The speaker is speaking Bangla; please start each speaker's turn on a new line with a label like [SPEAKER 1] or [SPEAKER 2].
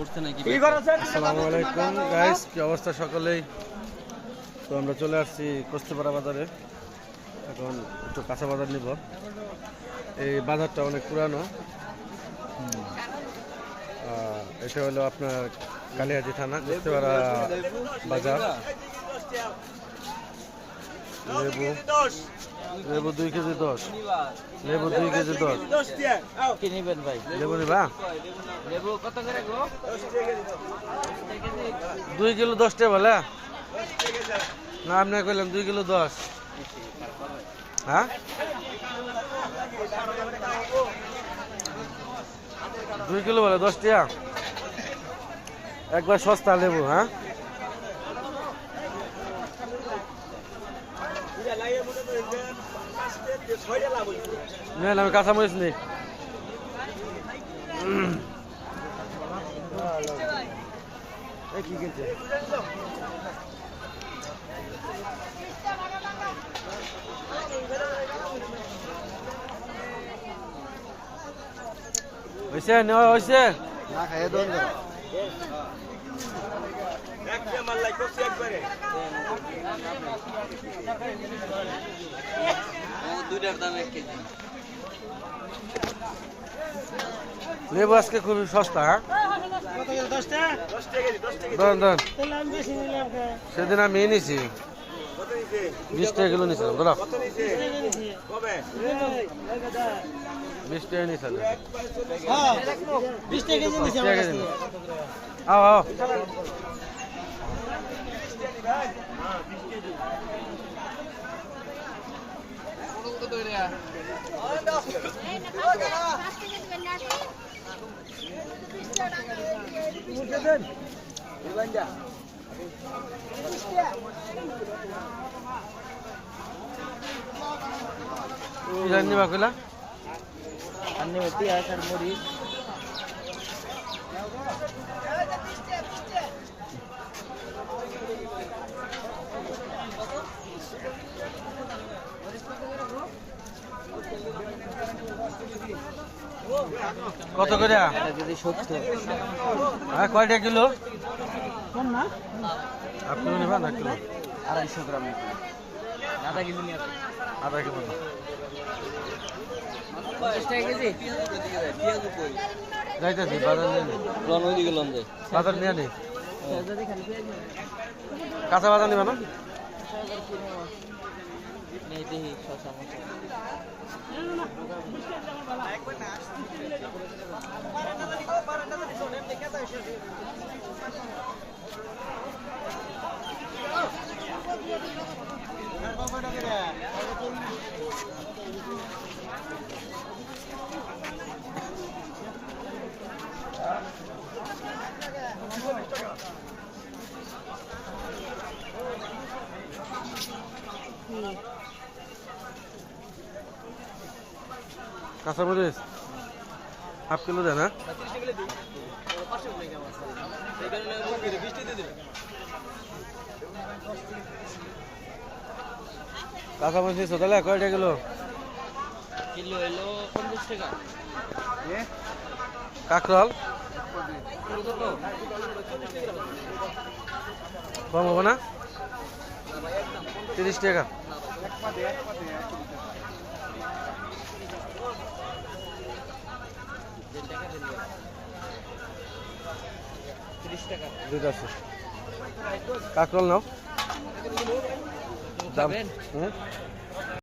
[SPEAKER 1] করছে নাকি?
[SPEAKER 2] আসসালামু আলাইকুম গাইস কি অবস্থা সকলেই? তো আমরা চলে আসছি কস্তিপাড়া বাজারে। এখন একটু কাঁচা বাজার নিব। এই বাজারটা অনেক পুরানো। এটা হলো আপনার কালিহাজি থানা কস্তিপাড়া বাজার। লেবু। লেবু দুই কেজি দশ। লেবু দুই কেজি দশ।
[SPEAKER 1] কি নেবেন ভাই?
[SPEAKER 2] লেবু নিবা?
[SPEAKER 1] লেবু কত করে গো?
[SPEAKER 2] দুই কিলো দশ টাকা বলে? না আপনি কইলাম দুই কিলো দশ। হ্যাঁ? দুই কিলো বলে দশ টাকা একবার সস্তা লেবু হ্যাঁ? নেন আমি কাঁচামরিচ নেই কি কিনছে হয়েছে নেওয়া হয়েছে
[SPEAKER 3] না খাইয়ে দোন
[SPEAKER 1] দুইটার দাম এক কেজি
[SPEAKER 2] লেবু আজকে খুবই সস্তা হ্যাঁ? সেদিন আমি নিয়েছি বিশ টাকা কিলো নিয়েছিলাম দাঁড়া বিশ টাকা নিয়েছিলাম।
[SPEAKER 3] বিশ টাকা কেজি।
[SPEAKER 2] আও আও। अन्य बाकुला
[SPEAKER 1] अन्य होती है सर मोरी
[SPEAKER 2] কত করে? হ্যাঁ কয়টা কিলো?
[SPEAKER 3] কম না
[SPEAKER 2] হাফ কিলো নিবা না কিলো।
[SPEAKER 1] আড়াইশো গ্রাম আধা নিয়ে
[SPEAKER 2] আধা কিলো না যাইতেছি বাজার নিয়ে বাজার নিয়ে কাঁচা বাজার নিবা না?
[SPEAKER 1] নেই দেখি শশা মশা
[SPEAKER 2] কাঁচা মরিচ হাফ কিলো দেন হ্যাঁ? কাঁচা মরিচ নিচ্ছ তাহলে কয়টা কিলো।
[SPEAKER 1] কিলো এলো পঞ্চাশ টাকা।
[SPEAKER 2] কাকরল। কম হব না? তিরিশ টাকা। আছে। কাকরল নাও। দাম? হুম